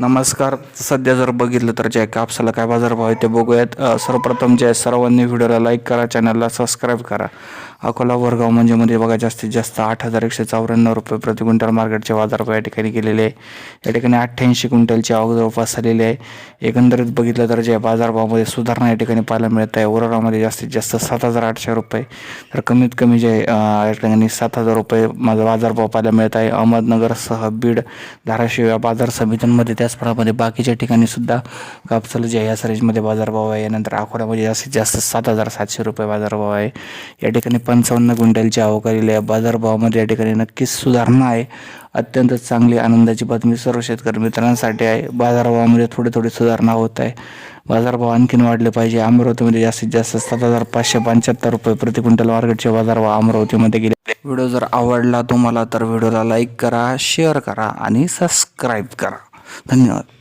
नमस्कार. सध्या जर बघितलं तर जे कापसाला काय बाजारभाव आहे ते बघूयात. सर्वप्रथम जे सर्वांनी व्हिडिओला लाईक करा चॅनलला सबस्क्राईब करा. अकोला वरगाव म्हणजे मध्ये बघा जास्तीत जास्त आठ हजार एकशे चौऱ्याण्णव रुपये प्रति क्विंटल मार्केटचे बाजारभाव या ठिकाणी गेलेले आहे. या ठिकाणी अठ्ठ्याऐंशी क्विंटलची आवक जवळपास झालेली आहे. एकंदरीत बघितलं तर जे बाजारभावामध्ये सुधारणा या ठिकाणी पाहायला मिळत आहे. उराडामध्ये जास्तीत जास्त सात हजार आठशे रुपये तर कमीत कमी जे या ठिकाणी सात हजार रुपये माझा बाजारभाव पाहायला मिळत आहे. अहमदनगरसह बीड धाराशिव या बाजार समित्यांमध्ये त्याचप्रमाणे बाकीच्या ठिकाणी सुद्धा कापसाला जे आहे या साईजमध्ये बाजारभाव आहे. यानंतर अकोल्यामध्ये जास्तीत जास्त सात हजार सातशे रुपये बाजारभाव आहे. या ठिकाणी पंचावन्न क्विंटलची आवक आलेली आहे बाजारभावामध्ये या ठिकाणी नक्कीच सुधारणा आहे. अत्यंत चांगली आनंदाची बातमी सर्व शेतकरी मित्रांसाठी आहे. बाजारभावामध्ये थोडी थोडी सुधारणा होत आहे. बाजारभाव आणखीन वाढले पाहिजे. अमरावतीमध्ये जास्तीत जास्त सात हजार पाचशे पंच्याहत्तर रुपये प्रति क्विंटल मार्केटचे बाजारभाव अमरावतीमध्ये गेले. व्हिडिओ जर आवडला तुम्हाला तर व्हिडिओला लाईक करा शेअर करा आणि सबस्क्राईब करा. धन्यवाद.